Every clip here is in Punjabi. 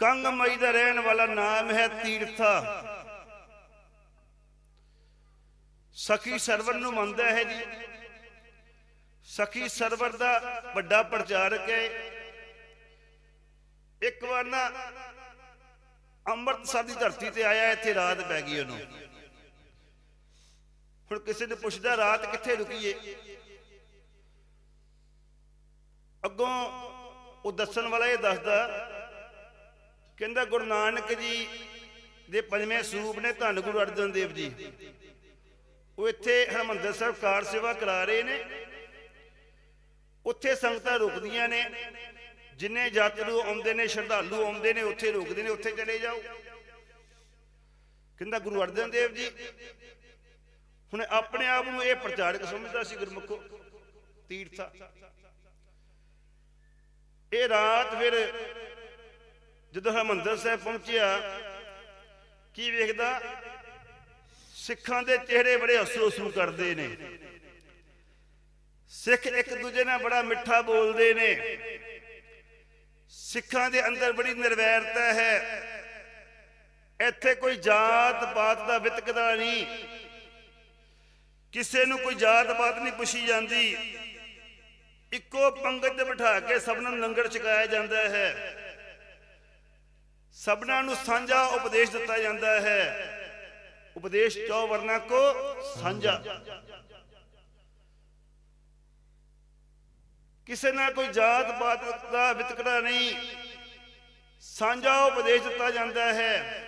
ਕੰਗਮਈ ਦਾ ਰਹਿਣ ਵਾਲਾ ਨਾਮ ਹੈ ਤੀਰਥਾ। ਸਖੀ ਸਰਵਰ ਨੂੰ ਮੰਨਦਾ ਹੈ ਜੀ। ਸਖੀ ਸਰਵਰ ਦਾ ਵੱਡਾ ਪ੍ਰਚਾਰਕ ਹੈ। ਇੱਕ ਵਾਰ ਨਾ ਅੰਮ੍ਰਿਤਸਰ ਦੀ ਧਰਤੀ ਤੇ ਆਇਆ, ਇੱਥੇ ਰਾਤ ਪੈ ਗਈ ਉਹਨੂੰ। ਹੁਣ ਕਿਸੇ ਨੂੰ ਪੁੱਛਦਾ, ਰਾਤ ਕਿੱਥੇ ਰੁਕੀਏ ਅੱਗੋਂ ਉਹ ਦੱਸਣ ਵਾਲਾ ਇਹ ਦੱਸਦਾ ਕਹਿੰਦਾ ਗੁਰੂ ਨਾਨਕ ਜੀ ਦੇ ਪੰਜਵੇਂ ਸਰੂਪ ਨੇ ਧੰਨ ਗੁਰੂ ਅਰਜਨ ਦੇਵ ਜੀ। ਉਹ ਇੱਥੇ ਹਰਮੰਦਰ ਸਾਹਿਬ ਕਾਰ ਸੇਵਾ ਕਰਾ ਰਹੇ ਨੇ। ਉੱਥੇ ਸੰਗਤਾਂ ਰੁਕਦੀਆਂ ਨੇ। ਜਿੰਨੇ ਯਾਤਰੂ ਆਉਂਦੇ ਨੇ, ਸ਼ਰਧਾਲੂ ਆਉਂਦੇ ਨੇ, ਉੱਥੇ ਰੁਕਦੇ ਨੇ, ਉੱਥੇ ਚਲੇ ਜਾਓ। ਕਹਿੰਦਾ ਗੁਰੂ ਅਰਜਨ ਦੇਵ ਜੀ, ਹੁਣ ਆਪਣੇ ਆਪ ਨੂੰ ਇਹ ਪ੍ਰਚਾਰਕ ਸਮਝਦਾ ਸੀ ਗੁਰਮੁਖੋ, ਤੀਰਥਾ। ਇਹ ਰਾਤ ਫਿਰ ਜਦੋਂ ਹਰਮੰਦਰ ਸਾਹਿਬ ਪਹੁੰਚਿਆ, ਕੀ ਵੇਖਦਾ? ਸਿੱਖਾਂ ਦੇ ਚਿਹਰੇ ਬੜੇ ਹੱਸੋ ਹੱਸੂ ਕਰਦੇ ਨੇ। ਸਿੱਖ ਇੱਕ ਦੂਜੇ ਨਾਲ ਬੜਾ ਮਿੱਠਾ ਬੋਲਦੇ ਨੇ। ਸਿੱਖਾਂ ਦੇ ਅੰਦਰ ਬੜੀ ਨਿਰਵੈਰਤਾ ਹੈ। ਇੱਥੇ ਕੋਈ ਜਾਤ ਪਾਤ ਦਾ ਵਿਤਕਦਾ ਨਹੀਂ। ਕਿਸੇ ਨੂੰ ਕੋਈ ਜਾਤ ਪਾਤ ਨਹੀਂ ਪੁੱਛੀ ਜਾਂਦੀ। ਇੱਕੋ ਪੰਗਤ ਤੇ ਬਿਠਾ ਕੇ ਸਭ ਨੂੰ ਲੰਗਰ ਛਕਾਇਆ ਜਾਂਦਾ ਹੈ। ਸਭਨਾਂ ਨੂੰ ਸਾਂਝਾ ਉਪਦੇਸ਼ ਦਿੱਤਾ ਜਾਂਦਾ ਹੈ। ਉਪਦੇਸ਼ ਚੌ ਵਰਨਾ ਕੋ? ਸਾਂਝਾ। ਕਿਸੇ ਨਾਲ ਕੋਈ ਜਾਤ ਪਾਤ ਦਾ ਵਿਤਕਰਾ ਨਹੀਂ। ਸਾਂਝਾ ਉਪਦੇਸ਼ ਦਿੱਤਾ ਜਾਂਦਾ ਹੈ।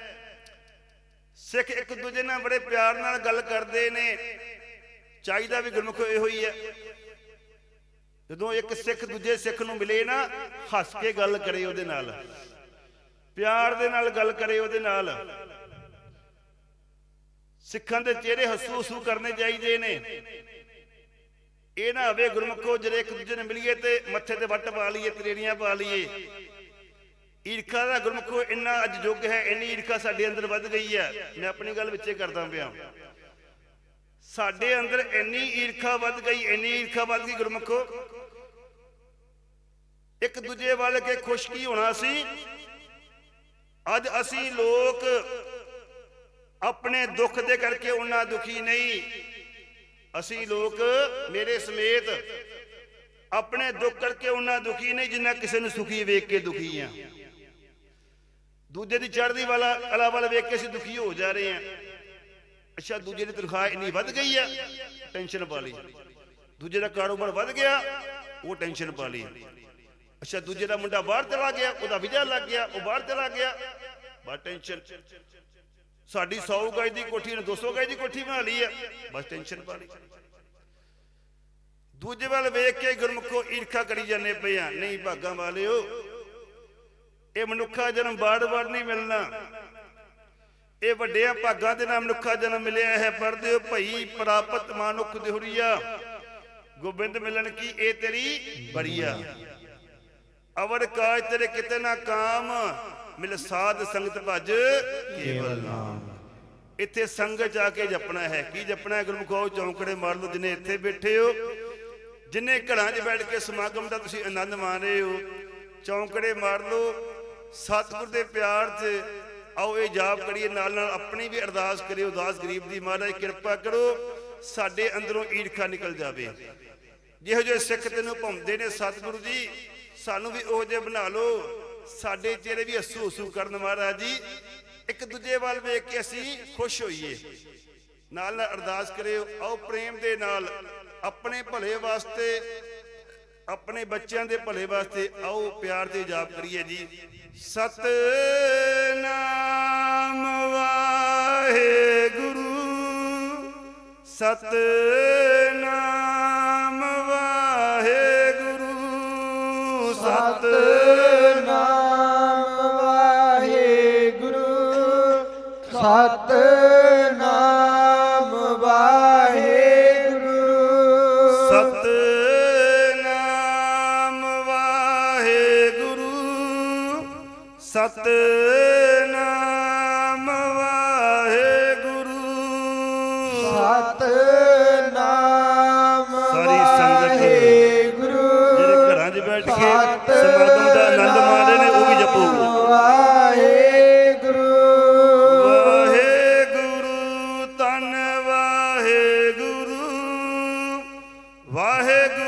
ਸਿੱਖ ਇੱਕ ਦੂਜੇ ਨਾਲ ਬੜੇ ਪਿਆਰ ਨਾਲ ਗੱਲ ਕਰਦੇ ਨੇ। ਚਾਹੀਦਾ ਵੀ ਗੁਰਮੁਖ ਇਹੋ ਹੀ ਹੈ। ਜਦੋਂ ਇੱਕ ਸਿੱਖ ਦੂਜੇ ਸਿੱਖ ਨੂੰ ਮਿਲੇ ਨਾ, ਹੱਸ ਕੇ ਗੱਲ ਕਰੇ ਉਹਦੇ ਨਾਲ। ਪਿਆਰ ਦੇ ਨਾਲ ਗੱਲ ਕਰੇ ਉਹਦੇ ਨਾਲ। ਸਿੱਖਾਂ ਦੇ ਚਿਹਰੇ ਹੱਸੂ ਹੱਸੂ ਕਰਨੇ ਚਾਹੀਦੇ ਨੇ। ਇਹ ਨਾ ਹੋਵੇ ਗੁਰਮੁਖੋ ਜਿਹੜੇ ਇੱਕ ਦੂਜੇ ਨੂੰ ਮਿਲੀਏ ਤੇ ਮੱਥੇ ਤੇ ਵੱਟ ਪਾ ਲਈਏ, ਤਰੇੜੀਆਂ ਪਾ ਲਈਏ। ਈਰਖਾ ਦਾ ਗੁਰਮੁਖੋ ਇੰਨਾ ਅੱਜ ਯੁੱਗ ਹੈ, ਇੰਨੀ ਈਰਖਾ ਸਾਡੇ ਅੰਦਰ ਵੱਧ ਗਈ ਹੈ। ਮੈਂ ਆਪਣੀ ਗੱਲ ਵਿੱਚੇ ਕਰਦਾ ਪਿਆ। ਸਾਡੇ ਅੰਦਰ ਇੰਨੀ ਈਰਖਾ ਵੱਧ ਗਈ, ਇੰਨੀ ਈਰਖਾ ਵੱਧ ਗਈ ਗੁਰਮੁਖੋ। ਇੱਕ ਦੂਜੇ ਵੱਲ ਕੇ ਖੁਸ਼ ਕੀ ਹੋਣਾ ਸੀ? ਅੱਜ ਅਸੀਂ ਲੋਕ ਆਪਣੇ ਦੁੱਖ ਦੇ ਕਰਕੇ ਉਹਨਾਂ ਦੁਖੀ ਨਹੀਂ। ਅਸੀਂ ਲੋਕ ਮੇਰੇ ਸਮੇਤ ਆਪਣੇ ਦੁੱਖ ਕਰਕੇ ਉਹਨਾਂ ਦੁਖੀ ਨਹੀਂ, ਜਿੰਨਾ ਕਿਸੇ ਨੂੰ ਸੁਖੀ ਵੇਖ ਕੇ ਦੁਖੀ ਆ ਦੂਜੇ ਦੀ ਚੜ੍ਹਦੀ ਵਾਲਾ, ਕਲਾ ਵਾਲਾ ਵੇਖ ਕੇ ਅਸੀਂ ਦੁਖੀ ਹੋ ਜਾ ਰਹੇ ਹਾਂ। ਅੱਛਾ, ਦੂਜੇ ਦੀ ਤਨਖਾਹ ਇੰਨੀ ਵੱਧ ਗਈ ਆ, ਟੈਨਸ਼ਨ ਪਾ ਲਈ। ਦੂਜੇ ਦਾ ਕਾਰੋਬਾਰ ਵੱਧ ਗਿਆ, ਉਹ ਟੈਨਸ਼ਨ ਪਾ ਲਈ। ਅੱਛਾ, ਦੂਜੇ ਦਾ ਮੁੰਡਾ ਬਾਹਰ ਚਲਾ ਗਿਆ, ਉਹਦਾ ਵੀਜ਼ਾ ਲੱਗ ਗਿਆ, ਉਹ ਬਾਹਰ ਚਲਾ ਗਿਆ। ਬਸ ਟੈਨਸ਼ਨ ਸਾਡੀ 100 ਗਜ ਦੀ ਕੋਠੀ ਨੇ 200 ਗਜ ਦੀ ਕੋਠੀ ਬਣਾ ਲਈ ਹੈ। ਬਸ ਟੈਨਸ਼ਨ ਪਾ ਲਈ। ਦੂਜੇ ਵੱਲ ਵੇਖ ਕੇ ਗੁਰਮੁਖੋ ਈਰਖਾ ਕਰੀ ਜਾਂਦੇ ਪਏ ਆ। ਨਹੀਂ ਭਾਗਾਂ ਵਾਲਿਓ, ਇਹ ਮਨੁੱਖਾ ਜਨਮ ਬਾੜ-ਬਾੜ ਨਹੀਂ ਮਿਲਣਾ। ਇਹ ਵੱਡਿਆਂ ਭਾਗਾਂ ਦੇ ਨਾਲ ਮਨੁੱਖਾ ਜਨਮ ਮਿਲਿਆ ਹੈ। ਪੜਦੇ ਹੋ ਭਈ ਪ੍ਰਾਪਤ ਮਾਨੁਖ ਦਿਹੁਰੀਆ ਗੋਬਿੰਦ ਮਿਲਣ ਕੀ ਇਹ ਤੇਰੀ ਬੜੀਆ ਅਵਰ ਕਾਜ ਤੇਰੇ ਕਿਤੇ ਨਾ ਕਾਮ। ਮਿਲ ਸਾਧ ਸੰਗਤ ਭਜ ਕੇਵਲ ਨਾਮ। ਇੱਥੇ ਸੰਗਤ ਜਾ ਕੇ ਜਪਣਾ ਹੈ। ਕੀ ਜਪਣਾ ਹੈ? ਗੁਰਮੁਖੋ, ਚੌਂਕੜੇ ਮਾਰ ਲਓ ਜਿਨੇ ਇੱਥੇ ਬੈਠੇ ਹੋ। ਜਿਨੇ ਘਰਾਂ 'ਚ ਬੈਠ ਕੇ ਸਮਾਗਮ ਦਾ ਤੁਸੀਂ ਆਨੰਦ ਮਾਣ ਰਹੇ ਹੋ। ਚੌਂਕੜੇ ਮਾਰ ਲਓ। ਸਤਿਗੁਰ ਦੇ ਪਿਆਰ 'ਚ ਆਓ, ਇਹ ਜਾਪ ਕਰੀਏ। ਨਾਲ ਨਾਲ ਆਪਣੀ ਵੀ ਅਰਦਾਸ ਕਰਿਓ। ਉਦਾਸ ਗਰੀਬ ਦੀ ਮਹਾਰਾਜ, ਕਿਰਪਾ ਕਰੋ। ਸਾਡੇ ਅੰਦਰੋਂ ਈਰਖਾ ਨਿਕਲ ਜਾਵੇ। ਜਿਹੋ ਜਿਹੇ ਸਿੱਖ ਤੈਨੂੰ ਭੰਦੇ ਨੇ ਸਤਿਗੁਰੂ ਜੀ ਸਾਨੂੰ ਵੀ ਉਹ ਜਿਹੇ ਬਣਾ ਲਓ। ਸਾਡੇ ਚਿਹਰੇ ਵੀ ਹੱਸੂ ਹੱਸੂ ਕਰਨ ਮਹਾਰਾਜ ਜੀ। ਇੱਕ ਦੂਜੇ ਵੱਲ ਵੇਖ ਕੇ ਅਸੀਂ ਖੁਸ਼ ਹੋਈਏ। ਨਾਲ ਨਾਲ ਅਰਦਾਸ ਕਰਿਓ, ਆਓ ਪ੍ਰੇਮ ਦੇ ਨਾਲ, ਆਪਣੇ ਭਲੇ ਵਾਸਤੇ, ਆਪਣੇ ਬੱਚਿਆਂ ਦੇ ਭਲੇ ਵਾਸਤੇ ਆਓ ਪਿਆਰ ਤੇ ਜਾਪ ਕਰੀਏ ਜੀ। ਸਤ ਨਾਮ ਵਾਹਿਗੁਰੂ। ਸਤ ਸਤ ਵਾਹਿਗੁਰੂ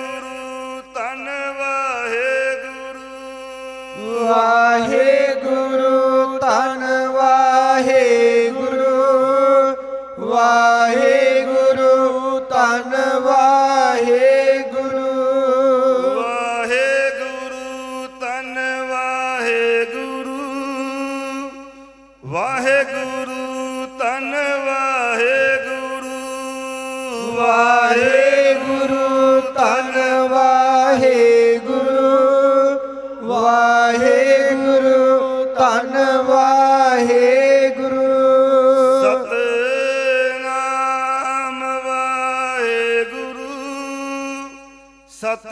ਸਤ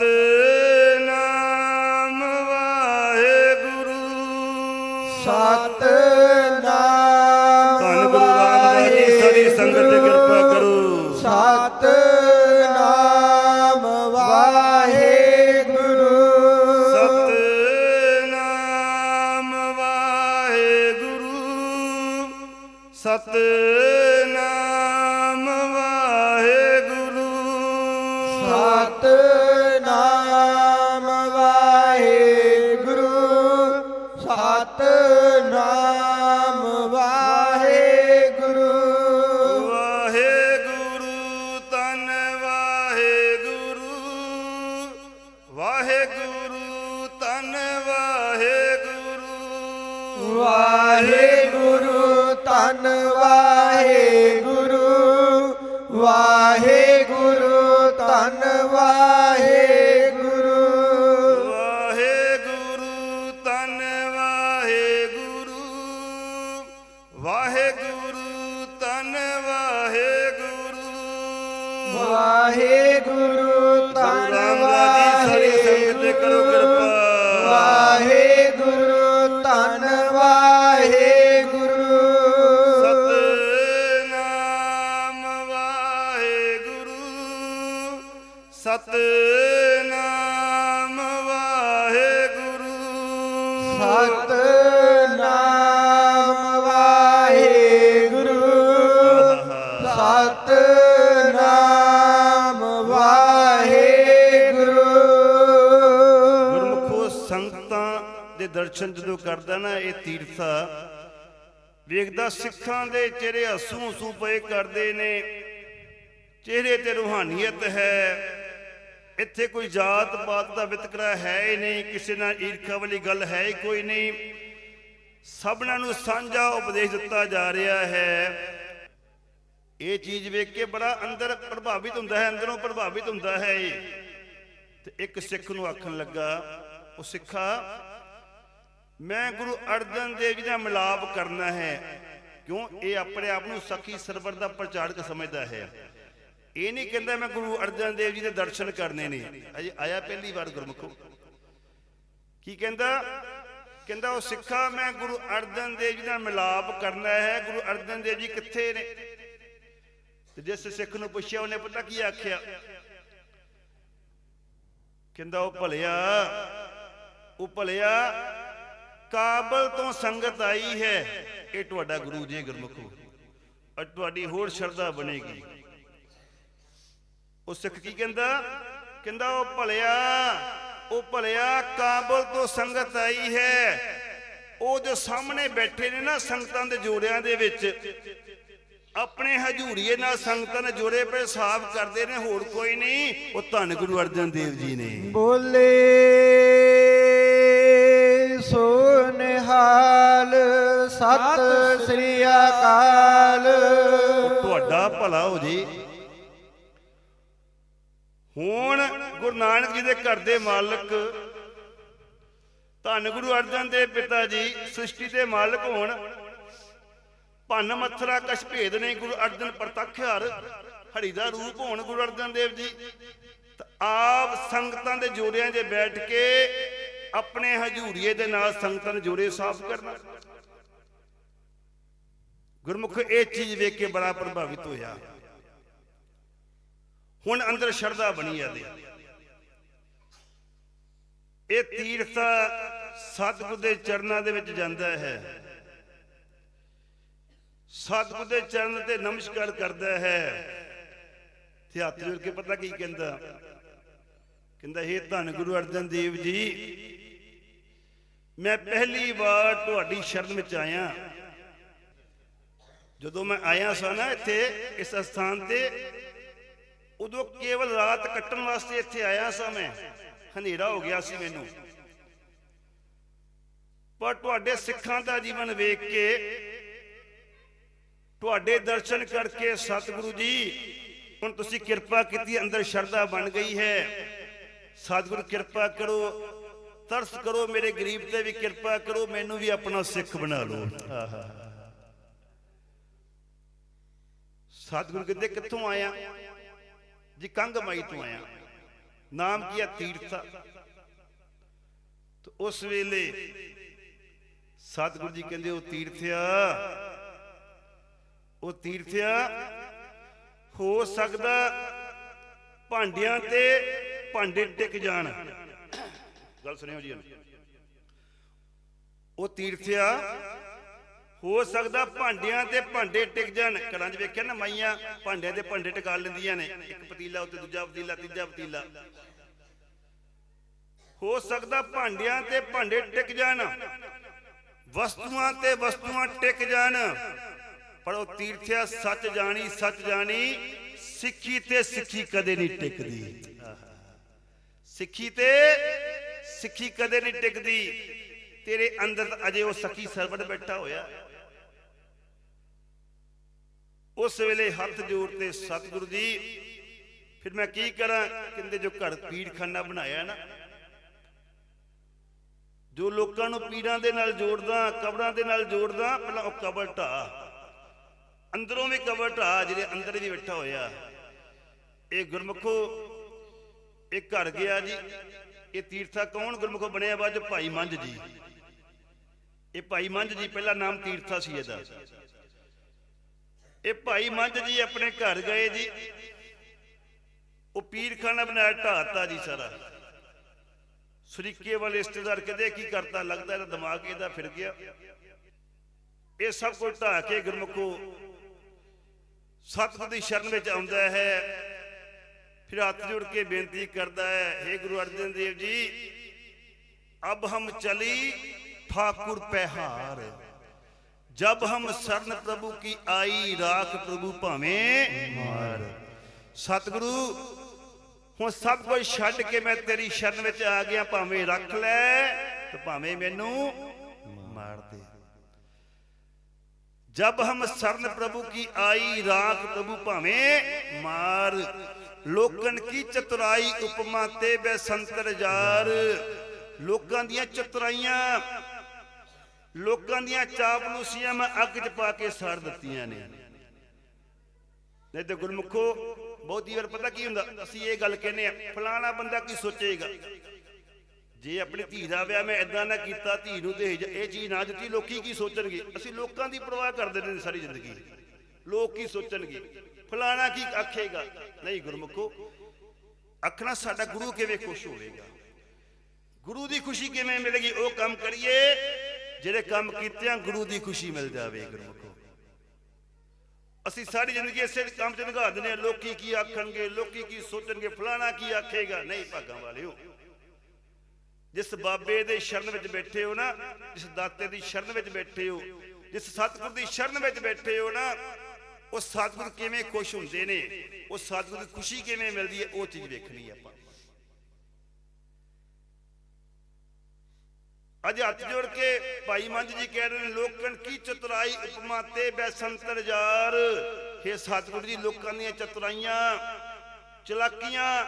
ਸਤਨਾਮ ਵਾਹਿਗੁਰੂ। ਸਤ ਸਤਨਾਮ ਵਾਹਿਗੁਰੂ। ਸਤਨਾਮ ਵਾਹਿਗੁਰੂ। ਸਤਨਾਮ ਵਾਹਿਗੁਰੂ। ਗੁਰਮੁਖੋ ਸੰਗਤਾਂ ਦੇ ਦਰਸ਼ਨ ਜਦੋਂ ਕਰਦਾ ਨਾ ਇਹ ਤੀਰਥਾ ਵੇਖਦਾ ਸਿੱਖਾਂ ਦੇ ਚਿਹਰੇ ਹਸੂ ਹਸੂ ਪਏ ਕਰਦੇ ਨੇ। ਚਿਹਰੇ ਤੇ ਰੂਹਾਨੀਅਤ ਹੈ। ਇੱਥੇ ਕੋਈ ਜਾਤ ਪਾਤ ਦਾ ਵਿਤਕਰਾ ਹੈ ਹੀ ਨਹੀਂ, ਕਿਸੇ ਨਾਲ ਈਰਖਾ ਵਾਲੀ ਗੱਲ ਹੈ ਹੀ ਕੋਈ ਨਹੀਂ। ਸਭਨਾਂ ਨੂੰ ਸਾਂਝਾ ਉਪਦੇਸ਼ ਦਿੱਤਾ ਜਾ ਰਿਹਾ ਹੈ। ਇਹ ਚੀਜ਼ ਵੇਖ ਕੇ ਬੜਾ ਅੰਦਰ ਪ੍ਰਭਾਵਿਤ ਹੁੰਦਾ ਹੈ, ਅੰਦਰੋਂ ਪ੍ਰਭਾਵਿਤ ਹੁੰਦਾ ਹੈ ਇਹ। ਤੇ ਇੱਕ ਸਿੱਖ ਨੂੰ ਆਖਣ ਲੱਗਾ, ਉਹ ਸਿੱਖਾ, ਮੈਂ ਗੁਰੂ ਅਰਜਨ ਦੇਵ ਜੀ ਦਾ ਮਿਲਾਪ ਕਰਨਾ ਹੈ, ਕਿਉਂ? ਇਹ ਆਪਣੇ ਆਪ ਨੂੰ ਸਖੀ ਸਰਵਰ ਦਾ ਪ੍ਰਚਾਰਕ ਸਮਝਦਾ ਹੈ। ਇਹ ਨਹੀਂ ਕਹਿੰਦਾ ਮੈਂ ਗੁਰੂ ਅਰਜਨ ਦੇਵ ਜੀ ਦੇ ਦਰਸ਼ਨ ਕਰਨੇ ਨੇ। ਅਜੇ ਆਇਆ ਪਹਿਲੀ ਵਾਰ ਗੁਰਮੁਖੋ। ਕੀ ਕਹਿੰਦਾ? ਕਹਿੰਦਾ, ਉਹ ਸਿੱਖਾ ਮੈਂ ਗੁਰੂ ਅਰਜਨ ਦੇਵ ਜੀ ਨਾਲ ਮਿਲਾਪ ਕਰਨਾ ਹੈ। ਗੁਰੂ ਅਰਜਨ ਦੇਵ ਜੀ ਕਿੱਥੇ ਨੇ? ਤੇ ਜਿਸ ਸਿੱਖ ਨੂੰ ਪੁੱਛਿਆ, ਉਹਨੇ ਪਤਾ ਕੀ ਆਖਿਆ? ਕਹਿੰਦਾ, ਉਹ ਭਲਿਆ ਉਹ ਭਲਿਆ, ਕਾਬਲ ਤੋਂ ਸੰਗਤ ਆਈ ਹੈ। ਇਹ ਤੁਹਾਡਾ ਗੁਰੂ ਜੀ ਗੁਰਮੁਖੋ। ਔਰ ਤੁਹਾਡੀ ਹੋਰ ਸ਼ਰਧਾ ਬਣੇਗੀ। ਉਹ ਸਿੱਖ ਕੀ ਕਹਿੰਦਾ? ਕਹਿੰਦਾ ਉਹ ਭਲਿਆ ਉਹ ਭਲਿਆ ਕਾਬਲ ਤੋਂ ਸੰਗਤ ਆਈ ਹੈ। ਉਹ ਜੋ ਸਾਹਮਣੇ ਬੈਠੇ ਨੇ ਨਾ ਸੰਗਤਾਂ ਦੇ ਜੋੜਿਆਂ ਦੇ ਵਿੱਚ ਆਪਣੇ ਹਜੂਰੀਏ ਨਾਲ ਸੰਗਤਾਂ ਨੇ ਜੋੜੇ ਪਏ ਸਾਫ਼ ਕਰਦੇ ਨੇ ਹੋਰ ਕੋਈ ਨਹੀਂ। ਉਹ ਧੰਨ ਗੁਰੂ ਅਰਜਨ ਦੇਵ ਜੀ ਨੇ। ਬੋਲੇ ਸੋ ਨਿਹਾਲ ਸਤਿ ਸ੍ਰੀ ਅਕਾਲ। ਤੁਹਾਡਾ ਭਲਾ ਹੋ ਜੀ। ਹੁਣ ਗੁਰੂ ਨਾਨਕ ਜੀ ਦੇ ਘਰ ਦੇ ਮਾਲਕ ਧੰਨ ਗੁਰੂ ਅਰਜਨ ਦੇਵ ਪਿਤਾ ਜੀ, ਸ੍ਰਿਸ਼ਟੀ ਦੇ ਮਾਲਕ ਹੋਣ। ਭੰਨ ਮੱਥਰਾ ਕਛ ਭੇਦ ਨਹੀਂ ਗੁਰੂ ਅਰਜਨ ਪ੍ਰਤੱਖ ਹਰ ਹਰੀ ਦਾ ਰੂਪ ਹੋਣ ਗੁਰੂ ਅਰਜਨ ਦੇਵ ਜੀ। ਆਪ ਸੰਗਤਾਂ ਦੇ ਜੋੜਿਆਂ 'ਚ ਬੈਠ ਕੇ ਆਪਣੇ ਹਜੂਰੀਏ ਦੇ ਨਾਲ ਸੰਗਤਾਂ ਦੇ ਜੋੜੇ ਸਾਫ਼ ਕਰਨਾ। ਗੁਰਮੁਖ ਇਹ ਚੀਜ਼ ਵੇਖ ਕੇ ਬੜਾ ਪ੍ਰਭਾਵਿਤ ਹੋਇਆ। ਹੁਣ ਅੰਦਰ ਸ਼ਰਧਾ ਬਣੀ ਆ ਇਹ ਤੀਰਥ ਸਤਿਗੁਰ ਦੇ ਚਰਨਾਂ ਦੇ ਵਿੱਚ ਜਾਂਦਾ ਹੈ। ਸਤਿਗੁਰ ਦੇ ਚਰਨ ਤੇ ਨਮਸਕਾਰ ਕਰਦਾ ਹੈ। ਤੇ ਹੱਥ ਜੋੜ ਕੇ ਪਤਾ ਕੀ ਕਹਿੰਦਾ? ਕਹਿੰਦਾ ਇਹ ਧੰਨ ਗੁਰੂ ਅਰਜਨ ਦੇਵ ਜੀ, ਮੈਂ ਪਹਿਲੀ ਵਾਰ ਤੁਹਾਡੀ ਸ਼ਰਨ ਵਿੱਚ ਆਇਆ। ਜਦੋਂ ਮੈਂ ਆਇਆ ਸਾਂ ਨਾ ਇੱਥੇ, ਇਸ ਸਥਾਨ ਤੇ ਉਦੋਂ ਕੇਵਲ ਰਾਤ ਕੱਟਣ ਵਾਸਤੇ ਇੱਥੇ ਆਇਆ ਸਾਂ ਮੈਂ। ਹਨੇਰਾ ਹੋ ਗਿਆ ਸੀ ਮੈਨੂੰ। ਪਰ ਤੁਹਾਡੇ ਸਿੱਖਾਂ ਦਾ ਜੀਵਨ ਵੇਖ ਕੇ, ਤੁਹਾਡੇ ਦਰਸ਼ਨ ਕਰਕੇ ਸਤਿਗੁਰੂ ਜੀ, ਹੁਣ ਤੁਸੀਂ ਕਿਰਪਾ ਕੀਤੀ, ਅੰਦਰ ਸ਼ਰਧਾ ਬਣ ਗਈ ਹੈ। ਸਤਿਗੁਰੂ, ਕਿਰਪਾ ਕਰੋ, ਤਰਸ ਕਰੋ ਮੇਰੇ ਗਰੀਬ ਤੇ ਵੀ, ਕਿਰਪਾ ਕਰੋ, ਮੈਨੂੰ ਵੀ ਆਪਣਾ ਸਿੱਖ ਬਣਾ ਲਓ। ਆਹਾ ਸਤਿਗੁਰੂ ਕਿਤੇ ਕਿੱਥੋਂ ਆਇਆ? ਜੀ ਕੰਗ ਮਾਈ ਤੋਂ ਆਇਆ। ਨਾਮ ਕੀ ਤੀਰਥਾ। ਤੇ ਉਸ ਵੇਲੇ ਸਤਿਗੁਰੂ ਜੀ ਕਹਿੰਦੇ, ਉਹ ਤੀਰਥਿਆ ਉਹ ਤੀਰਥਿਆ, ਹੋ ਸਕਦਾ ਭਾਂਡਿਆਂ ਤੇ ਭਾਂਡੇ ਟਿਕ ਜਾਣ। ਗੱਲ ਸੁਣਿਓ ਜੀ ਉਹ ਤੀਰਥਿਆ ਹੋ ਸਕਦਾ ਭਾਂਡਿਆਂ ਤੇ ਭਾਂਡੇ ਟਿਕ ਜਾਣ। ਘਰਾਂ 'ਚ ਵੇਖਿਆ ਨਾ ਮਾਈਆਂ ਭਾਂਡਿਆਂ ਤੇ ਭਾਂਡੇ ਟਿਕਾ ਲੈਂਦੀਆਂ ਨੇ। ਇੱਕ ਪਤੀਲਾ, ਉੱਤੇ ਦੂਜਾ ਪਤੀਲਾ, ਤੀਜਾ ਪਤੀਲਾ। ਹੋ ਸਕਦਾ ਭਾਂਡਿਆਂ ਤੇ ਭਾਂਡੇ ਟਿਕ ਜਾਣ। ਵਸਤੂਆਂ ਤੇ ਵਸਤੂਆਂ ਟਿਕ ਜਾਣ। ਪਰ ਉਹ ਤੀਰਥਿਆ ਸੱਚ ਜਾਣੀ ਸੱਚ ਜਾਣੀ, ਸਿੱਖੀ ਤੇ ਸਿੱਖੀ ਕਦੇ ਨਹੀਂ ਟਿਕਦੀ। ਸਿੱਖੀ ਤੇ ਸਿੱਖੀ ਕਦੇ ਨਹੀਂ ਟਿਕਦੀ। ਤੇਰੇ ਅੰਦਰ ਅਜੇ ਉਹ ਸਖੀ ਸਰਵਰ ਬੈਠਾ ਹੋਇਆ। ਉਸ ਵੇਲੇ ਹੱਥ ਜੋੜ ਤੇ ਸਤਿਗੁਰੂ ਜੀ ਫਿਰ ਮੈਂ ਕੀ ਕਰਾਂ? ਕਹਿੰਦੇ ਜੋ ਘਰ ਪੀੜਖਾਨਾ ਬਣਾਇਆ ਨਾ। ਜੋ ਲੋਕਾਂ ਨੂੰ ਪੀੜਾਂ ਦੇ ਨਾਲ ਜੋੜਦਾ, ਕਬਰਾਂ ਦੇ ਨਾਲ ਜੋੜਦਾ, ਪਹਿਲਾਂ ਉਹ ਕਬਰ ਢਾ ਅੰਦਰੋਂ ਵੀ ਕਬਰ ਢਾ ਜਿਹੜੇ ਅੰਦਰ ਵੀ ਬੈਠਾ ਹੋਇਆ। ਇਹ ਗੁਰਮੁਖੋ, ਇਹ ਘਰ ਗਿਆ ਜੀ। ਇਹ ਤੀਰਥਾ ਕੌਣ ਗੁਰਮੁਖੋ ਬਣਿਆ ਬਾਅਦ ਚ? ਭਾਈ ਮੰਝ ਜੀ। ਇਹ ਭਾਈ ਮੰਝ ਜੀ, ਪਹਿਲਾ ਨਾਮ ਤੀਰਥਾ ਸੀ ਇਹਦਾ। ਇਹ ਭਾਈ ਮੰਝ ਜੀ ਆਪਣੇ ਘਰ ਗਏ ਜੀ। ਉਹ ਪੀਰਖਾਨਾ ਬਣਾ ਢਾਤਾ ਜੀ ਸਾਰਾ। ਸਰੀਕੇ ਵਾਲੇ ਰਿਸ਼ਤੇਦਾਰ ਕਦੇ ਕੀ ਕਰਤਾ? ਲੱਗਦਾ ਇਹਦਾ ਦਿਮਾਗ ਇਹਦਾ ਫਿਰ ਗਿਆ। ਇਹ ਸਭ ਕੁਝ ਢਾ ਕੇ ਗੁਰਮੁਖੋ ਸਤਿਗੁਰ ਦੀ ਸ਼ਰਨ ਵਿੱਚ ਆਉਂਦਾ ਹੈ। ਫਿਰ ਹੱਥ ਜੋੜ ਕੇ ਬੇਨਤੀ ਕਰਦਾ ਹੈ हे ਗੁਰੂ ਅਰਜਨ ਦੇਵ ਜੀ, ਅਬ ਹਮ ਚਲੀ ਠਾਕੁਰ ਪਹਿਹਾਰ ਜਬ ਹਮ ਸਰਨ ਪ੍ਰਭੂ ਕੀ ਆਈ, ਰਾਖ ਪ੍ਰਭੂ ਭਾਵੇਂ ਮਾਰ। ਸਤਿਗੁਰੂ, ਹੁਣ ਸਭ ਕੁਝ ਛੱਡ ਕੇ ਮੈਂ ਤੇਰੀ ਸ਼ਰਨ ਵਿੱਚ ਆ ਗਿਆ, ਭਾਵੇਂ ਰੱਖ ਲੈ ਤੇ ਭਾਵੇਂ ਮੈਨੂੰ ਮਾਰ ਦੇ। ਜਬ ਹਮ ਸਰਨ ਪ੍ਰਭੂ ਕੀ ਆਈ, ਰਾਖ ਪ੍ਰਭੂ ਭਾਵੇਂ ਮਾਰ। ਲੋਕਨ ਕੀ ਚਤੁਰਾਈ ਉਪਮਾ ਤੇ ਬੈ ਸੰਤਰ ਜਾਰ। ਲੋਕਾਂ ਦੀਆਂ ਚਤੁਰਾਈਆਂ ਲੋਕਾਂ ਦੀਆਂ ਚਾਪਲੂਸੀਆਂ ਮੈਂ ਅੱਗ 'ਚ ਪਾ ਕੇ ਸਾੜ ਦਿੱਤੀਆਂ ਨੇ। ਨਹੀਂ ਤੇ ਗੁਰਮੁਖੋ, ਬਹੁਤੀ ਵਾਰ ਪਤਾ ਕੀ ਹੁੰਦਾ? ਅਸੀਂ ਇਹ ਗੱਲ ਕਹਿੰਦੇ ਆ ਫਲਾਣਾ ਬੰਦਾ ਕੀ ਸੋਚੇਗਾ? ਜੇ ਆਪਣੀ ਧੀ ਦਾ ਵਿਆਹ ਮੈਂ ਇਦਾਂ ਨਾ ਕੀਤਾ, ਧੀ ਨੂੰ ਦਹੇਜ ਇਹ ਚੀਜ਼ ਨਾ ਦਿੱਤੀ, ਲੋਕੀ ਕੀ ਸੋਚਣਗੇ? ਅਸੀਂ ਲੋਕਾਂ ਦੀ ਪਰਵਾਹ ਕਰਦੇ ਨੇ ਸਾਰੀ ਜ਼ਿੰਦਗੀ। ਲੋਕ ਕੀ ਸੋਚਣਗੇ? ਫਲਾਣਾ ਕੀ ਆਖੇਗਾ? ਨਹੀਂ ਗੁਰਮੁਖੋ, ਆਖਣਾ ਸਾਡਾ ਗੁਰੂ ਕਿਵੇਂ ਖੁਸ਼ ਹੋਵੇਗਾ? ਗੁਰੂ ਦੀ ਖੁਸ਼ੀ ਕਿਵੇਂ ਮਿਲੇਗੀ? ਉਹ ਕੰਮ ਕਰੀਏ। ਜਿਹੜੇ ਕੰਮ ਕੀਤੇ ਆ ਗੁਰੂ ਦੀ ਖੁਸ਼ੀ ਮਿਲ ਜਾਵੇ ਗੁਰਮੁਖੋ ਅਸੀਂ ਸਾਰੀ ਜ਼ਿੰਦਗੀ ਇਸੇ ਕੰਮ 'ਚ ਲੰਘਾ ਦਿੰਦੇ ਹਾਂ। ਲੋਕੀ ਕੀ ਆਖਣਗੇ, ਲੋਕੀ ਕੀ ਸੋਚਣਗੇ, ਫਲਾਣਾ ਕੀ ਆਖੇਗਾ? ਨਹੀਂ ਭਾਗਾਂ ਵਾਲਿਓ। ਜਿਸ ਬਾਬੇ ਦੇ ਸ਼ਰਨ ਵਿੱਚ ਬੈਠੇ ਹੋ ਨਾ, ਜਿਸ ਦਾਤੇ ਦੀ ਸ਼ਰਨ ਵਿੱਚ ਬੈਠੇ ਹੋ, ਜਿਸ ਸਤਿਗੁਰ ਦੀ ਸ਼ਰਨ ਵਿੱਚ ਬੈਠੇ ਹੋ ਨਾ, ਉਹ ਸਤਿਗੁਰ ਕਿਵੇਂ ਖੁਸ਼ ਹੁੰਦੇ ਨੇ, ਉਹ ਸਤਿਗੁਰ ਦੀ ਖੁਸ਼ੀ ਕਿਵੇਂ ਮਿਲਦੀ ਹੈ, ਉਹ ਚੀਜ਼ ਵੇਖਣੀ ਹੈ ਆਪਾਂ। ਅੱਜ ਹੱਥ ਜੋੜ ਕੇ ਭਾਈ ਮੰਝ ਜੀ ਕਹਿ ਰਹੇ ਨੇ, ਲੋਕਨ ਕੀ ਚਤੁਰਾਈ ਉਪਮਾ ਤੇ ਬੈ ਜਾਰ ਇਹ ਸਤਿਗੁਰੂ ਜੀ, ਲੋਕਾਂ ਦੀਆਂ ਚਤੁਰਾਈਆਂ, ਚਲਾਕੀਆਂ,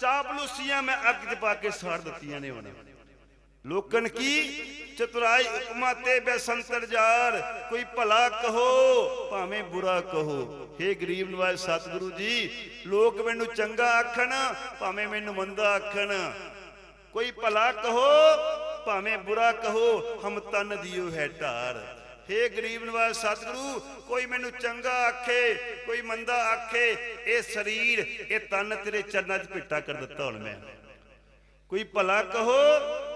ਚਾਪਲੂਸੀਆਂ ਮੈਂ ਅੱਗ 'ਚ ਪਾ ਕੇ ਸਾੜ ਦਿੱਤੀਆਂ ਨੇ ਹੁਣ। ਲੋਕਨ ਕੀ ਚਤੁਰਾਈ ਉਪਮਾ ਤੇ ਬੈ ਸੰਤਰ ਜਾਰ ਕੋਈ ਭਲਾ ਕਹੋ, ਭਾਵੇਂ ਬੁਰਾ ਕਹੋ। ਹੇ ਗਰੀਬ ਨਵਾਜ ਸਤਿਗੁਰੂ ਜੀ, ਲੋਕ ਮੈਨੂੰ ਚੰਗਾ ਆਖਣ, ਭਾਵੇਂ ਮੈਨੂੰ ਮੰਦਾ ਆਖਣ। ਕੋਈ ਭਲਾ ਕਹੋ ਭਾਵੇਂ ਬੁਰਾ ਕਹੋ, ਹਮ ਤਨ ਦਿਓ ਹੈ ਢਾਰ हे ਗਰੀਬ ਨਵਾਜ ਸਤਿਗੁਰੂ, ਕੋਈ ਮੈਨੂੰ ਚੰਗਾ ਆਖੇ, ਕੋਈ ਮੰਦਾ ਆਖੇ, ਇਹ ਸਰੀਰ, ਇਹ ਤਨ ਤੇਰੇ ਚਰਨਾਂ 'ਚ ਭਿੱਟਾ ਕਰ ਦਿੱਤਾ ਹੁਣ ਮੈਂ। ਕੋਈ ਭਲਾ ਕਹੋ,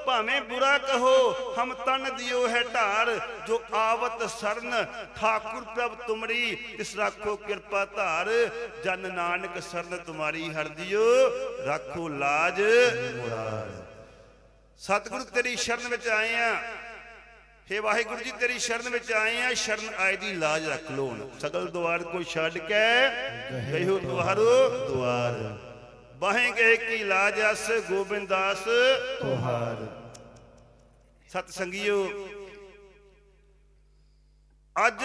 ਭਾਵੇਂ ਬੁਰਾ ਕਹੋ, ਹਮ ਤਨ ਦਿਓ ਹੈ ਢਾਰ ਜੋ ਆਵਤ ਸਰਨ, ਠਾਕੁਰ ਪ੍ਰਭ ਤੁਮਰੀ ਇਸ ਰੱਖੋ ਕਿਰਪਾ ਧਾਰ। ਜਨ ਨਾਨਕ ਸਰਨ ਤੁਮਾਰੀ ਹਰ ਦਿਓ, ਰੱਖੋ ਲਾਜ ਮੁਰਾਰ ਸਤਿਗੁਰੂ ਤੇਰੀ ਸ਼ਰਨ ਵਿੱਚ ਆਏ ਆ। ਹੇ ਵਾਹਿਗੁਰੂ ਜੀ, ਤੇਰੀ ਸ਼ਰਨ ਵਿੱਚ ਆਏ ਆ। ਸ਼ਰਨ ਆਏ ਦੀ ਲਾਜ ਰੱਖ ਲੋ ਹੁਣ। ਸਗਲ ਦੁਆਰ ਕੋਈ ਛੱਡ ਕੇ ਗਇਓ ਤੁਹਾਰੋ ਦੁਆਰ ਬਾਹੇ ਗਏ ਕੀ ਲਾਜ ਅਸ ਗੋਬਿੰਦ ਤੁਹਾਰ। ਸਤ ਸੰਗੀਓ ਅੱਜ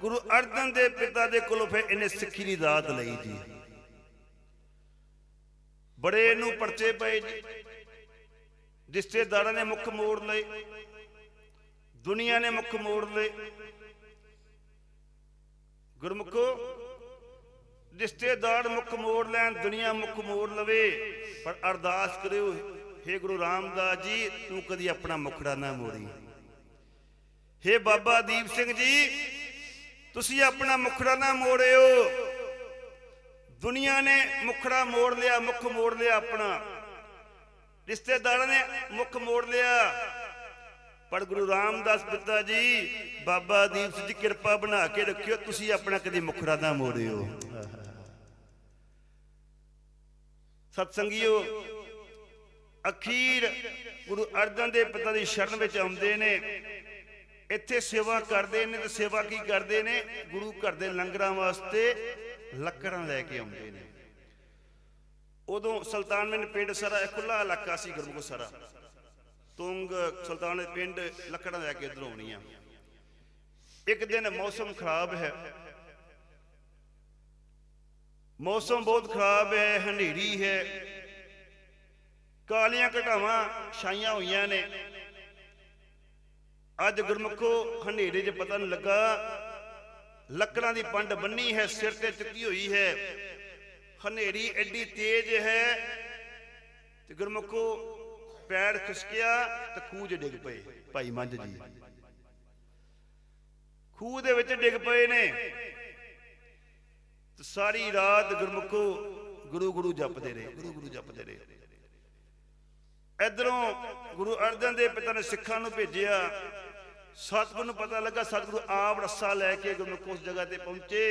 ਗੁਰੂ ਅਰਜਨ ਦੇ ਪਿਤਾ ਦੇ ਕੋਲੋਂ ਫਿਰ ਇਹਨੇ ਸਿੱਖੀ ਦੀ ਦਾਤ ਲਈ ਜੀ। ਬੜੇ ਇਹਨੂੰ ਪਰਚੇ ਪਏ ਜੀ। ਰਿਸ਼ਤੇਦਾਰਾਂ ਨੇ ਮੁੱਖ ਮੋੜ ਲਏ, ਦੁਨੀਆ ਨੇ ਮੁੱਖ ਮੋੜ ਲਏ। ਗੁਰਮੁਖੋ, ਰਿਸ਼ਤੇਦਾਰ ਮੁੱਖ ਮੋੜ ਲੈਣ, ਦੁਨੀਆ ਮੁੱਖ ਮੋੜ ਲਵੇ, ਪਰ ਅਰਦਾਸ ਕਰਿਓ, ਹੇ ਗੁਰੂ ਰਾਮਦਾਸ ਜੀ, ਤੂੰ ਕਦੀ ਆਪਣਾ ਮੁਖੜਾ ਨਾ ਮੋੜੀ। ਹੇ ਬਾਬਾ ਦੀਪ ਸਿੰਘ ਜੀ, ਤੁਸੀਂ ਆਪਣਾ ਮੁਖੜਾ ਨਾ ਮੋੜਿਓ। ਦੁਨੀਆ ਨੇ ਮੁਖੜਾ ਮੋੜ ਲਿਆ, ਮੁੱਖ ਮੋੜ ਲਿਆ ਆਪਣਾ। ਰਿਸ਼ਤੇਦਾਰਾਂ ਨੇ ਮੁੱਖ ਮੋੜ ਲਿਆ। ਪਰ ਗੁਰੂ ਰਾਮਦਾਸ ਪਿਤਾ ਜੀ, ਬਾਬਾ ਦੀਪ ਸਿੰਘ ਜੀ ਕਿਰਪਾ ਬਣਾ ਕੇ ਰੱਖਿਓ, ਤੁਸੀਂ ਆਪਣਾ ਕਦੇ ਮੁਖੜਾ ਨਾ ਮੋੜਿਓ। ਸਤਸੰਗੀਓ, ਅਖੀਰ ਗੁਰੂ ਅਰਜਨ ਦੇ ਪਿਤਾ ਦੀ ਸ਼ਰਨ ਵਿੱਚ ਆਉਂਦੇ ਨੇ। ਇੱਥੇ ਸੇਵਾ ਕਰਦੇ ਨੇ ਤੇ ਸੇਵਾ ਕੀ ਕਰਦੇ ਨੇ? ਗੁਰੂ ਘਰ ਦੇ ਲੰਗਰਾਂ ਵਾਸਤੇ ਲੱਕੜਾਂ ਲੈ ਕੇ ਆਉਂਦੇ ਨੇ। ਉਦੋਂ ਸੁਲਤਾਨਵਿੰਦ ਪਿੰਡ ਸਾਰਾ ਇਹ ਖੁੱਲਾ ਇਲਾਕਾ ਸੀ ਗੁਰਮੁਖ ਸਾਰਾ। ਤੁੰਗ ਸੁਲਤਾਨ ਦੇ ਪਿੰਡ ਲੱਕੜਾਂ ਲੈ ਕੇ ਇੱਧਰੋਂ ਆਉਣੀਆਂ ਇੱਕ ਦਿਨ ਮੌਸਮ ਖਰਾਬ ਹੈ। ਮੌਸਮ ਬਹੁਤ ਖਰਾਬ ਹੈ, ਹਨੇਰੀ ਹੈ। ਕਾਲੀਆਂ ਘਟਾਵਾਂ ਛਾਈਆਂ ਹੋਈਆਂ ਨੇ। ਅੱਜ ਗੁਰਮੁਖੋ ਹਨੇਰੇ 'ਚ ਪਤਾ ਨਹੀਂ ਲੱਗਾ। ਲੱਕੜਾਂ ਦੀ ਪੰਡ ਬੰਨੀ ਹੈ, ਸਿਰ ਤੇ ਚੁੱਕੀ ਹੋਈ ਹੈ। ਹਨੇਰੀ ਐਡੀ ਤੇਜ਼ ਹੈ ਤੇ ਗੁਰਮੁਖੋ ਪੈਰ ਖਿਸਕਿਆ ਤੇ ਖੂਹ 'ਚ ਡਿੱਗ ਪਏ। ਭਾਈ ਮੰਝ ਜੀ। ਖੂਹ ਦੇ ਵਿੱਚ ਡਿੱਗ ਪਏ ਨੇ। ਤੇ ਸਾਰੀ ਰਾਤ ਗੁਰਮੁਖੋ ਗੁਰੂ ਗੁਰੂ ਜਪਦੇ ਰਹੇ, ਗੁਰੂ ਗੁਰੂ ਜਪਦੇ ਰਹੇ। ਇਧਰੋਂ ਗੁਰੂ ਅਰਜਨ ਦੇਵ ਪਿਤਾ ਨੇ ਸਿੱਖਾਂ ਨੂੰ ਭੇਜਿਆ। ਸਤਿਗੁਰੂ ਨੂੰ ਪਤਾ ਲੱਗਾ, ਸਤਿਗੁਰੂ ਆਪ ਰੱਸਾ ਲੈ ਕੇ ਗੁਰਮੁਖ ਉਸ ਜਗ੍ਹਾ ਤੇ ਪਹੁੰਚੇ।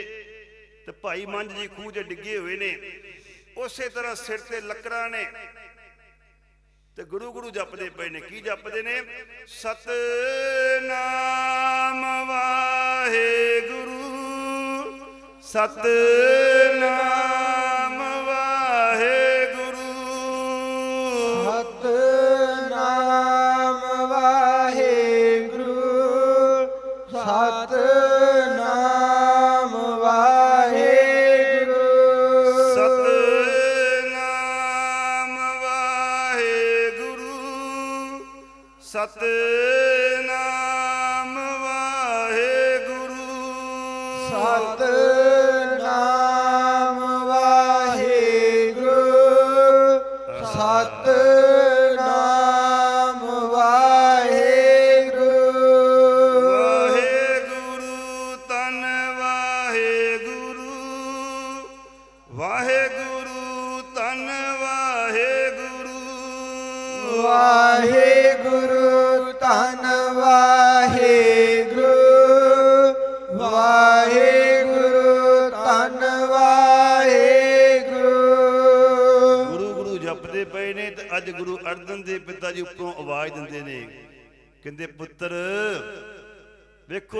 ਤੇ ਭਾਈ ਮੰਝ ਜੀ ਖੂਹ 'ਚ ਡਿੱਗੇ ਹੋਏ ਨੇ। ਉਸੇ ਤਰ੍ਹਾਂ ਸਿਰ ਤੇ ਲੱਕੜਾਂ ਨੇ। ਤੇ ਗੁਰੂ ਗੁਰੂ ਜਪਦੇ ਪਏ ਨੇ। ਕੀ ਜਪਦੇ ਨੇ? ਸਤਨਾਮ ਵਾਹਿਗੁਰੂ। ਸਤਨਾਮ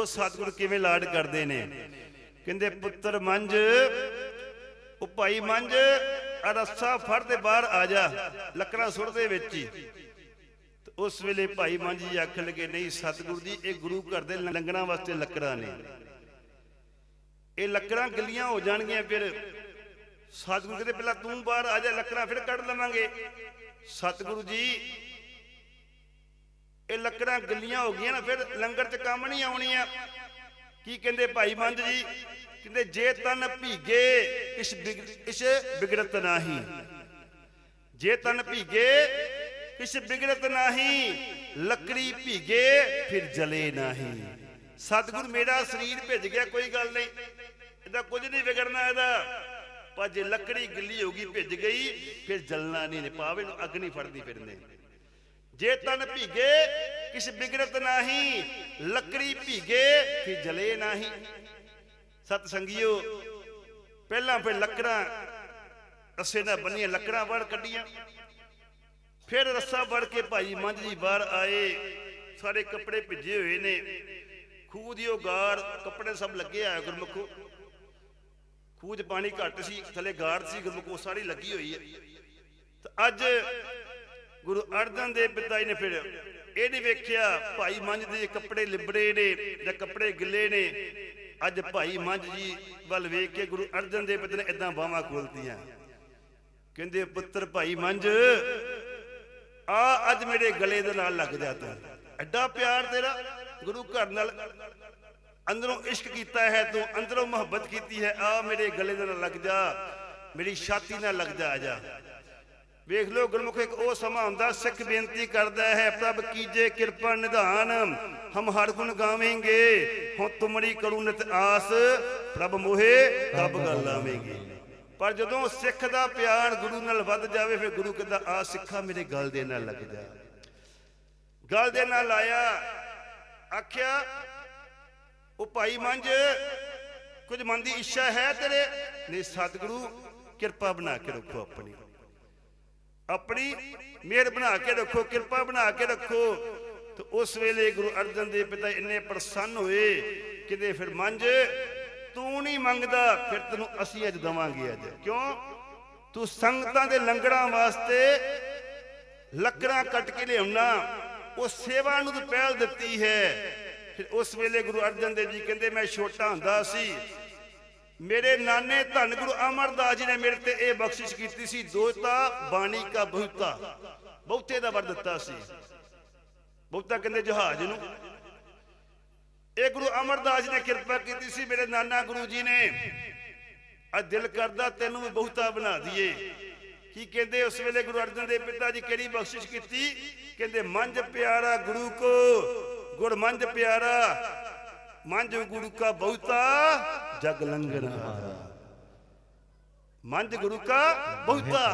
ਵੇਖੋ ਸਤਿਗੁਰ ਕਿਵੇਂ ਲਾਡ ਕਰਦੇ ਨੇ? ਕਹਿੰਦੇ, ਪੁੱਤਰ ਮੰਝ, ਉਹ ਭਾਈ ਮੰਝ ਰੱਸਾ ਫੜ ਤੇ ਬਾਹਰ ਆ ਜਾ, ਲੱਕੜਾਂ ਸੁੱਟ ਦੇ ਵਿੱਚ ਹੀ। ਉਸ ਵੇਲੇ ਭਾਈ ਮੰਝ ਜੀ ਆਖਣ ਲੱਗੇ, ਨਹੀਂ, ਸਤਿਗੁਰ ਜੀ, ਇਹ ਗੁਰੂ ਘਰ ਦੇ ਲੰਗਰਾਂ ਵਾਸਤੇ ਲੱਕੜਾਂ ਨੇ। ਇਹ ਲੱਕੜਾਂ ਗਿੱਲੀਆਂ ਹੋ ਜਾਣਗੀਆਂ ਫਿਰ। ਸਤਿਗੁਰੂ ਕਹਿੰਦੇ, ਪਹਿਲਾਂ ਤੂੰ ਬਾਹਰ ਆ ਜਾ, ਲੱਕੜਾਂ ਫਿਰ ਕੱਢ ਲਵਾਂਗੇ। ਸਤਿਗੁਰੂ ਜੀ ਇਹ ਲੱਕੜਾਂ ਗਿੱਲੀਆਂ ਹੋ ਗਈਆਂ ਨਾ, ਫਿਰ ਲੰਗਰ 'ਚ ਕੰਮ ਨਹੀਂ ਆਉਣੀਆਂ ਕੀ ਕਹਿੰਦੇ ਭਾਈ ਮੰਝ ਜੀ? ਕਹਿੰਦੇ ਜੇ ਤਨ ਭੀਗੇ, ਇਸ ਇਸ ਬਿਗੜਤ ਨਾਹੀ। ਜੇ ਤਨ ਭੀਗੇ ਕਿਛ ਬਿਗੜਤ ਨਾਹੀ। ਲੱਕੜੀ ਭੀਗੇ, ਫਿਰ ਜਲੇ ਨਾਹੀ। ਸਤਿਗੁਰ ਮੇਰਾ ਸਰੀਰ ਭਿੱਜ ਗਿਆ, ਕੋਈ ਗੱਲ ਨਹੀਂ। ਇਹਦਾ ਕੁਝ ਨਹੀਂ ਵਿਗੜਨਾ ਇਹਦਾ। ਪਰ ਜੇ ਲੱਕੜੀ ਗਿੱਲੀ ਹੋ ਗਈ, ਭਿੱਜ ਗਈ, ਫਿਰ ਜਲਣਾ ਨਹੀਂ ਨੇ। ਪਾਵੇ ਨੂੰ ਅੱਗ ਨਹੀਂ ਫੜਦੀ ਫਿਰਨੇ। ਜੇ ਤਨ ਭੀਗੇ ਕਿਛ ਬਿਗੜਤ ਨਾਹੀ, ਲੱਕੜੀ ਭੀਗੇ ਫਿਰ ਜਲੇ ਨਾਹੀ। ਸਤ ਸੰਗਿਓ ਪਹਿਲਾਂ ਫਿਰ ਲੱਕੜਾਂ ਅਸੇ ਨਾਲ ਬੰਨੀਆਂ ਲੱਕੜਾਂ ਵੜ ਕੱਢੀਆਂ। ਫਿਰ ਰੱਸਾ ਵੜ ਕੇ ਭਾਈ ਮੰਝ ਜੀ ਬਾਹਰ ਆਏ, ਸਾਰੇ ਕੱਪੜੇ ਭਿੱਜੇ ਹੋਏ ਨੇ। ਖੂਹ ਦੀ ਉਹ ਗਾਰ ਕੱਪੜੇ ਸਭ ਲੱਗੇ ਆ ਗੁਰਮੁਖੋ। ਖੂਹ 'ਚ ਪਾਣੀ ਘੱਟ ਸੀ, ਥੱਲੇ ਗਾਰ ਸੀ ਗੁਰਮੁਖੋ ਸਾਰੀ ਲੱਗੀ ਹੋਈ ਹੈ। ਤਾਂ ਅੱਜ ਗੁਰੂ ਅਰਜਨ ਦੇਵ ਪਿਤਾ ਜੀ ਨੇ ਫਿਰ ਇਹ ਨਹੀਂ ਵੇਖਿਆ, ਭਾਈ ਮੰਝ ਦੇ ਕੱਪੜੇ ਲਿਬੜੇ ਨੇ ਜਾਂ ਕੱਪੜੇ ਗਿੱਲੇ ਨੇ। ਅੱਜ ਭਾਈ ਮੰਝ ਜੀ ਵੱਲ ਵੇਖ ਕੇ ਗੁਰੂ ਅਰਜਨ ਦੇਵ ਪਿਤਾ ਨੇ ਇਦਾਂ ਬਾਹਾਂ ਖੋਲਤੀਆਂ। ਕਹਿੰਦੇ, ਪੁੱਤਰ ਭਾਈ ਮੰਝ, ਆ ਅੱਜ ਮੇਰੇ ਗਲੇ ਦੇ ਨਾਲ ਲੱਗ ਜਾ ਤੂੰ। ਐਡਾ ਪਿਆਰ ਤੇਰਾ, ਗੁਰੂ ਘਰ ਨਾਲ ਅੰਦਰੋਂ ਇਸ਼ਕ ਕੀਤਾ ਹੈ ਤੂੰ, ਅੰਦਰੋਂ ਮੁਹੱਬਤ ਕੀਤੀ ਹੈ। ਆ ਮੇਰੇ ਗਲੇ ਦੇ ਨਾਲ ਲੱਗ ਜਾ, ਮੇਰੀ ਛਾਤੀ ਨਾਲ ਲੱਗ ਜਾ ਆ ਜਾ। ਵੇਖ ਲਓ ਗੁਰਮੁਖ ਇੱਕ ਉਹ ਸਮਾਂ ਹੁੰਦਾ ਸਿੱਖ ਬੇਨਤੀ ਕਰਦਾ ਹੈ, ਪ੍ਰਭ ਕੀਜੇ ਕਿਰਪਾ ਨਿਧਾਨ, ਹਮ ਹਰ ਗੁਣ ਗਾਵੇਂਗੇ ਹੁਣ ਤੁਮਰੀ ਕਰੂ ਨਿਤ ਆਸ, ਪ੍ਰਭ ਮੋਹੇ ਤਬ ਗੱਲ ਆਵੇਂਗੇ ਪਰ ਜਦੋਂ ਸਿੱਖ ਦਾ ਪਿਆਰ ਗੁਰੂ ਨਾਲ ਵੱਧ ਜਾਵੇ, ਫਿਰ ਗੁਰੂ ਕਹਿੰਦਾ, ਆ ਸਿੱਖਾ ਮੇਰੇ ਗਲ ਦੇ ਨਾਲ ਲੱਗ ਜਾ। ਗਲ ਦੇ ਨਾਲ ਆਇਆ, ਆਖਿਆ, ਉਹ ਭਾਈ ਮੰਝ, ਕੁਝ ਮਨ ਦੀ ਇੱਛਾ ਹੈ ਤੇਰੇ? ਨਹੀਂ, ਸਤਿਗੁਰੂ, ਕਿਰਪਾ ਬਣਾ ਕੇ ਰੱਖੋ ਆਪਣੀ। ਆਪਣੀ ਮਿਹਰ ਬਣਾ ਕੇ ਰੱਖੋ, ਕਿਰਪਾ ਬਣਾ ਕੇ ਰੱਖੋ। ਤੇ ਉਸ ਵੇਲੇ ਗੁਰੂ ਅਰਜਨ ਦੇਵ ਪਿਤਾ ਇੰਨੇ ਪ੍ਰਸੰਨ ਹੋਏ, ਕਿਤੇ ਫਿਰ ਮੰਝ, ਤੂੰ ਨਹੀਂ ਮੰਗਦਾ, ਫਿਰ ਤੈਨੂੰ ਅਸੀਂ ਅੱਜ ਦਵਾਂਗੇ ਅੱਜ। ਕਿਉਂ? ਤੂੰ ਸੰਗਤਾਂ ਦੇ ਲੰਗੜਾਂ ਵਾਸਤੇ ਲੱਕੜਾਂ ਕੱਟ ਕੇ ਲਿਆਉਣਾ, ਉਹ ਸੇਵਾ ਨੂੰ ਤੂੰ ਪਹਿਲ ਦਿੱਤੀ ਹੈ। ਫਿਰ ਉਸ ਵੇਲੇ ਗੁਰੂ ਅਰਜਨ ਦੇਵ ਜੀ ਕਹਿੰਦੇ, ਮੈਂ ਛੋਟਾ ਹੁੰਦਾ ਸੀ ਮੇਰੇ ਨਾਨੇ ਧੰਨ ਗੁਰੂ ਅਮਰਦਾਸ ਜੀ ਨੇ ਮੇਰੇ ਤੇ ਇਹ ਬਖਸ਼ਿਸ਼ ਕੀਤੀ ਸੀ, ਦੋਤਾ ਬਾਣੀ ਕਾ ਬਹੁਤਾ। ਬਹੁਤੇ ਦਾ ਵਰ ਦਿੱਤਾ ਸੀ। ਬਹੁਤਾ ਕਹਿੰਦੇ ਜਹਾਜ਼ ਨੂੰ। ਇਹ ਗੁਰੂ ਅਮਰਦਾਸ ਜੀ ਨੇ ਕਿਰਪਾ ਕੀਤੀ ਸੀ, ਮੇਰੇ ਨਾਨਾ ਗੁਰੂ ਜੀ ਨੇ। ਅੱਜ ਦਿਲ ਕਰਦਾ ਤੈਨੂੰ ਵੀ ਬਹੁਤਾ ਬਣਾ ਦਈਏ। ਕੀ ਕਹਿੰਦੇ ਉਸ ਵੇਲੇ ਗੁਰੂ ਅਰਜਨ ਦੇਵ ਪਿਤਾ ਜੀ ਕਿਹੜੀ ਬਖਸ਼ਿਸ਼ ਕੀਤੀ? ਕਹਿੰਦੇ, ਮੰਝ ਪਿਆਰਾ ਗੁਰੂ ਕੋ ਗੁਰ ਪਿਆਰਾ। ਮੰਝ ਗੁਰੂ ਕਾ ਬਹੁਤਾ ਜਗ ਲੰਘਣ ਹਾਰਾ। ਮੰਝ ਗੁਰੂ ਕਾ ਬਹੁਤਾ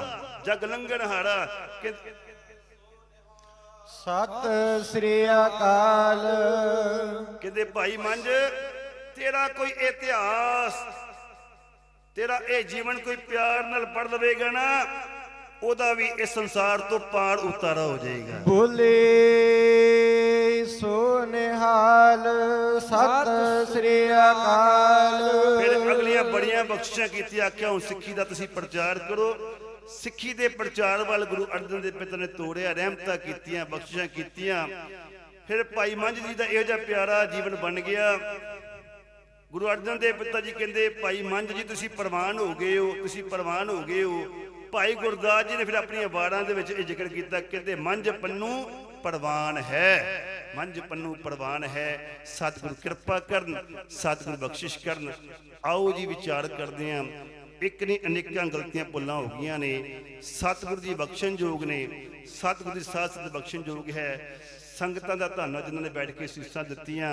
ਜਗ ਲੰਘਣ ਹਾਰਾ। ਕਹਿੰਦੇ ਸਤਿ ਸ੍ਰੀ ਅਕਾਲ। ਕਹਿੰਦੇ ਭਾਈ ਮੰਝ ਤੇਰਾ ਕੋਈ ਇਤਿਹਾਸ ਤੇਰਾ ਇਹ ਜੀਵਨ ਕੋਈ ਪਿਆਰ ਨਾਲ ਪੜ ਲਵੇਗਾ ਨਾ। ਉਹਦਾ ਵੀ ਇਸ ਸੰਸਾਰ ਤੋਂ ਪਾਰ ਉਤਾਰਾ ਹੋ ਜਾਏਗਾ। ਬੋਲੇ ਸੋ ਨਿਹਾਲ ਸਤਿ ਸ੍ਰੀ ਅਕਾਲ। ਫਿਰ ਅਗਲੀਆਂ ਬੜੀਆਂ ਬਖਸ਼ਿਸ਼ਾਂ ਕੀਤੀਆਂ ਆਖਿਆ ਹੁਣ ਸਿੱਖੀ ਦਾ ਤੁਸੀਂ ਪ੍ਰਚਾਰ ਕਰੋ। ਸਿੱਖੀ ਦੇ ਪ੍ਰਚਾਰ ਵੱਲ ਗੁਰੂ ਅਰਜਨ ਦੇਵ ਪਿਤਾ ਨੇ ਤੋੜਿਆ ਰਹਿਮਤਾਂ ਕੀਤੀਆਂ ਬਖਸ਼ਿਸ਼ਾਂ ਕੀਤੀਆਂ। ਫਿਰ ਭਾਈ ਮੰਝ ਜੀ ਦਾ ਇਹੋ ਜਿਹਾ ਪਿਆਰਾ ਜੀਵਨ ਬਣ ਗਿਆ। ਗੁਰੂ ਅਰਜਨ ਦੇਵ ਪਿਤਾ ਜੀ ਕਹਿੰਦੇ ਭਾਈ ਮੰਝ ਜੀ ਤੁਸੀਂ ਪ੍ਰਵਾਨ ਹੋ ਗਏ ਹੋ ਤੁਸੀਂ ਪ੍ਰਵਾਨ ਹੋ ਗਏ ਹੋ। ਭਾਈ ਗੁਰਦਾਸ ਜੀ ਨੇ ਫਿਰ ਆਪਣੀਆਂ ਵਾਰਾਂ ਦੇ ਵਿੱਚ ਇਹ ਜ਼ਿਕਰ ਕੀਤਾ ਕਹਿੰਦੇ, ਮੰਝ ਪੰਨੂ ਪ੍ਰਵਾਨ ਹੈ, ਮੰਝ ਪੰਨੂ ਪ੍ਰਵਾਨ ਹੈ, ਸਤਿਗੁਰੂ ਕਿਰਪਾ ਕਰਨ, ਸਤਿਗੁਰੂ ਬਖਸ਼ਿਸ਼ ਕਰਨ। ਆਓ ਜੀ ਵਿਚਾਰ ਕਰਦੇ ਹਾਂ ਇੱਕ ਨਹੀਂ ਅਨੇਕਾਂ ਗਲਤੀਆਂ ਭੁੱਲਾਂ ਹੋ ਗਈਆਂ ਨੇ, ਸਤਿਗੁਰੂ ਜੀ ਬਖਸ਼ਣਯੋਗ ਨੇ, ਸਤਿਗੁਰੂ ਦੀ ਸਾਥ ਸਤ ਬਖਸ਼ਣਯੋਗ ਹੈ। ਸੰਗਤਾਂ ਦਾ ਧੰਨਵਾਦ ਜਿਨ੍ਹਾਂ ਨੇ ਬੈਠ ਕੇ ਸੀਸਾਂ ਦਿੱਤੀਆਂ।